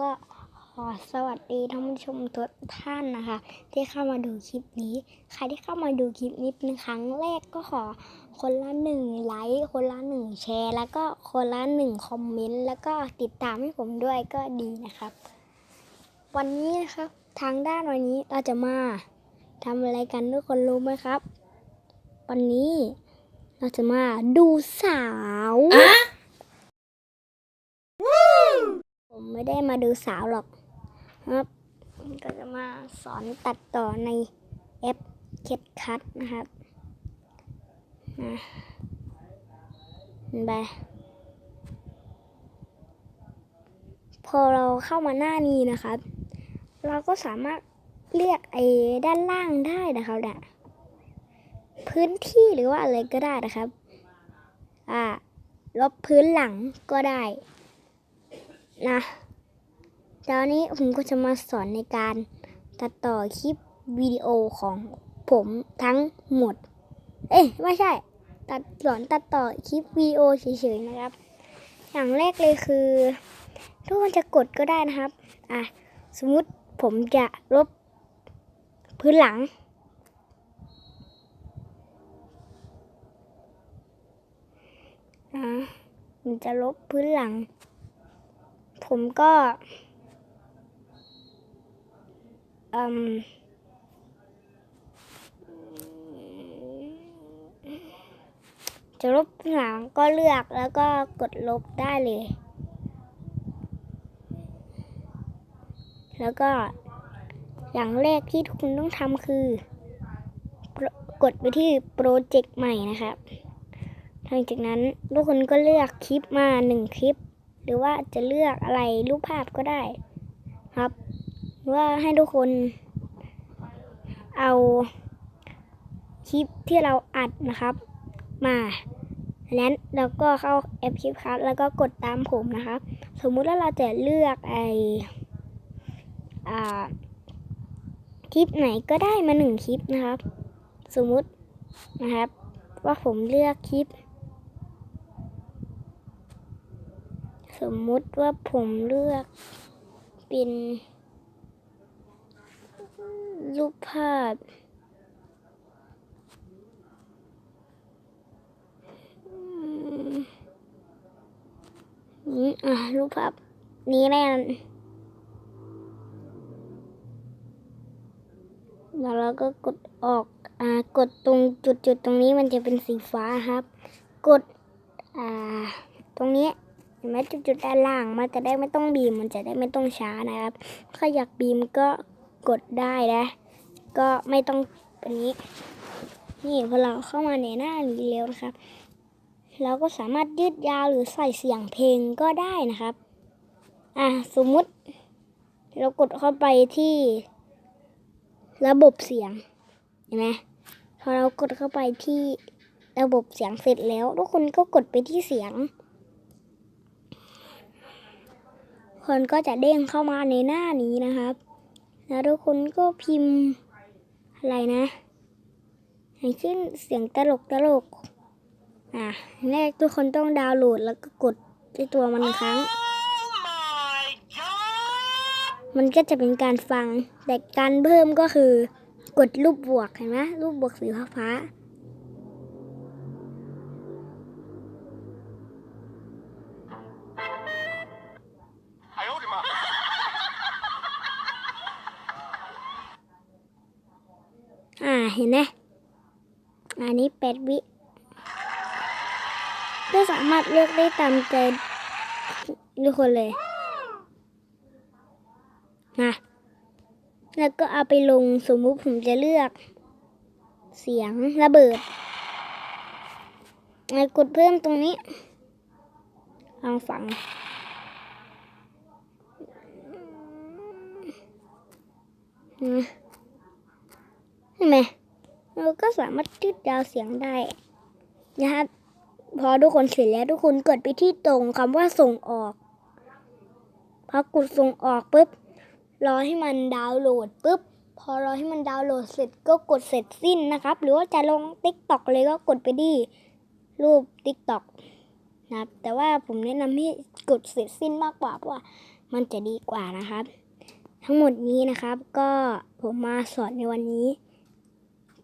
ก็ขอสวัสดีท่านผู้ชมทุกท่านนะคะ ที่เข้ามาดูคลิปนี้ ใครที่เข้ามาดูคลิปนี้เป็นครั้งแรกก็ขอคนละหนึ่งไลค์คนละหนึ่งแชร์ แล้วก็คนละหนึ่งคอมเมนต์แล้วก็ติดตามให้ผมด้วยก็ดีนะครับ วันนี้นะครับทางด้านวันนี้เราจะมาทำอะไรกันทุกคนรู้ไหมครับ วันนี้เราจะมาดูสาว ผม ไม่ได้มาดูสาวหรอกครับ ก็จะมาสอนตัดต่อในแอป CapCut นะครับนะไปพอเราเข้ามาหน้านี้นะครับ เราก็สามารถเลือกไอ้ด้านล่างได้นะครับเนี่ยพื้นที่หรือว่าอะไรก็ได้นะครับ อ่าลบพื้นหลังก็ได้ นะ ตอนนี้ผมก็จะมาสอนในการตัดต่อคลิปวิดีโอของผมทั้งหมด เอ้ยไม่ใช่ ตัดสอนตัดต่อคลิปวิดีโอเฉยๆนะครับ อย่างแรกเลยคือ ทุกคนจะกดก็ได้นะครับ อะ สมมุติผมจะลบพื้นหลัง อะผมจะลบพื้นหลัง ผมก็ อืมจะลบหลังก็เลือกแล้วก็กดลบได้เลย แล้วก็อย่างแรกที่ทุกคนต้องทำคือ กดไปที่โปรเจกต์ใหม่นะครับหลังจากนั้นทุกคนก็เลือกคลิปมาหนึ่งคลิป หรือว่าจะเลือกอะไรรูปภาพก็ได้ครับ ว่าให้ทุกคนเอาคลิปที่เราอัดนะครับ มาแล้วเราก็เข้าแอปคลิปคัสแล้วก็กดตามผมนะครับ สมมุติว่าเราจะเลือกไอคลิปไหนก็ได้มาหนึ่งคลิปนะครับ สมมุตินะครับ ว่าผมเลือกคลิป สมมุติว่าผมเลือกเป็น รูปภาพอืมนี่อะรูปภาพ นี้แน่นแล้วเราก็กดออก อ่า กดตรงจุดจุดตรงนี้มันจะเป็นสีฟ้าครับ กด อ่า ตรงนี้เห็นไหมจุดๆด้านล่าง มันจะได้ไม่ต้องบีม มันจะได้ไม่ต้องช้านะครับ ถ้าอยากบีมก็กดได้นะ ก็ไม่ต้องอันนี้ นี่พอเราเข้ามาในหน้านี้แล้วนะครับ เราก็สามารถยืดยาวหรือใส่เสียงเพลงก็ได้นะครับ อะสมมุติ เรากดเข้าไปที่ ระบบเสียงเห็นไหมพอเรากดเข้าไปที่ระบบเสียงเสร็จแล้ว ทุกคนก็กดไปที่เสียง คนก็จะเด้งเข้ามาในหน้านี้นะครับ แล้วทุกคนก็พิมพ์ อะไรนะให้ขึ้นเสียงตลกตลก อะแรกทุกคนต้องดาวน์โหลดแล้วก็กดที่ตัวมันครั้ง มันก็จะเป็นการฟัง แต่การเพิ่มก็คือกดรูปบวกเห็นไหมรูปบวกสีฟ้าฟา เห็นไหมอันนี้แปดวิก็สามารถเลือกได้ตามใจทุกคนเลยนะแล้วก็เอาไปลงสมมุติผมจะเลือก เสียงระเบิดแล้วกดเพิ่มตรงนี้ลองฟังนะ ก็สามารถยืดยาวเสียงได้นะครับพอทุกคนเสร็จแล้วทุกคนกดไปที่ตรงคำว่าส่งออก พอกดส่งออกปุ๊บรอให้มันดาวน์โหลดปุ๊บพอรอให้มันดาวน์โหลดเสร็จก็กดเสร็จสิ้นนะครับ หรือว่าจะลงติ๊กต็อกเลยก็กดไปที่รูปติ๊กต็อกนะแต่ว่าผมแนะนำให้กดเสร็จสิ้นมากกว่าเพราะว่ามันจะดีกว่านะครับ ทั้งหมดนี้นะครับก็ผมมาสอนในวันนี้